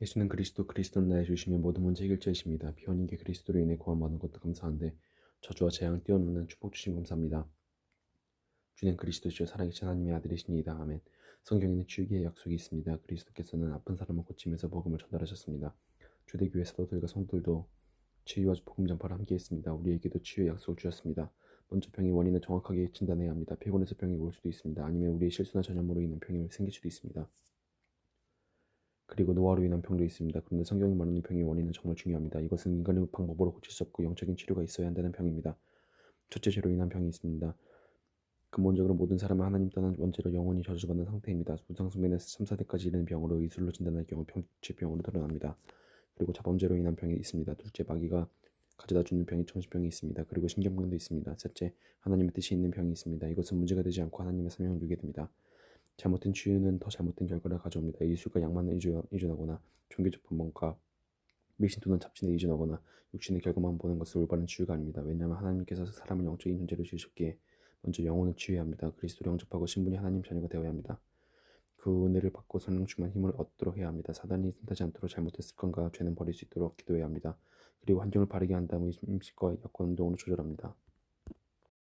예수는 그리스도 그리스도는 나의 주심의 모든 문제 해결자이십니다. 비원인께 그리스도로 인해 구원받은 것도 감사한데 저주와 재앙 뛰어넘는 축복 주신 감사합니다. 주는 그리스도시요 살아계신 하나님의 아들이십니다. 아멘. 성경에는 주기의 약속이 있습니다. 그리스도께서는 아픈 사람을 고치면서 복음을 전달하셨습니다. 주대교회 사도들과 성도들도 치유와 복음 전파를 함께했습니다. 우리에게도 치유의 약속을 주셨습니다. 먼저 병의 원인을 정확하게 진단해야 합니다. 피곤해서 병이 올 수도 있습니다. 아니면 우리의 실수나 전염으로 인한 병이 생길 수도 있습니다. 그리고 노화로 인한 병도 있습니다. 그런데 성경이 말하는 병의 원인은 정말 중요합니다. 이것은 인간의 방법으로 고칠 수 없고 영적인 치료가 있어야 한다는 병입니다. 첫째 죄로 인한 병이 있습니다. 근본적으로 모든 사람은 하나님 떠난 원죄로 영원히 저주받는 상태입니다. 우상숭배는 3, 4대까지 이르는 병으로 의술로 진단할 경우 병치병으로 드러납니다. 그리고 자범죄로 인한 병이 있습니다. 둘째 마귀가 가져다 주는 병이 정신병이 있습니다. 그리고 신경병도 있습니다. 셋째 하나님의 뜻이 있는 병이 있습니다. 이것은 문제가 되지 않고 하나님의 사명을 누게 됩니다. 잘못된 치유는 더 잘못된 결과를 가져옵니다. 예술과 양만을 의존하거나 종교적 본문과 미신 또는 잡신에 의존하거나 육신의 결과만 보는 것은 올바른 치유가 아닙니다. 왜냐하면 하나님께서 사람을 영적인 존재로 지으셨기에 먼저 영혼을 치유해야 합니다. 그리스도를 영접하고 신분이 하나님 자녀가 되어야 합니다. 그 은혜를 받고 성령 충만 힘을 얻도록 해야 합니다. 사단이 틈타지 않도록 잘못된 습관과 죄는 버릴 수 있도록 기도해야 합니다. 그리고 환경을 바르게 한 다음 음식과 여권 운동으로 조절합니다.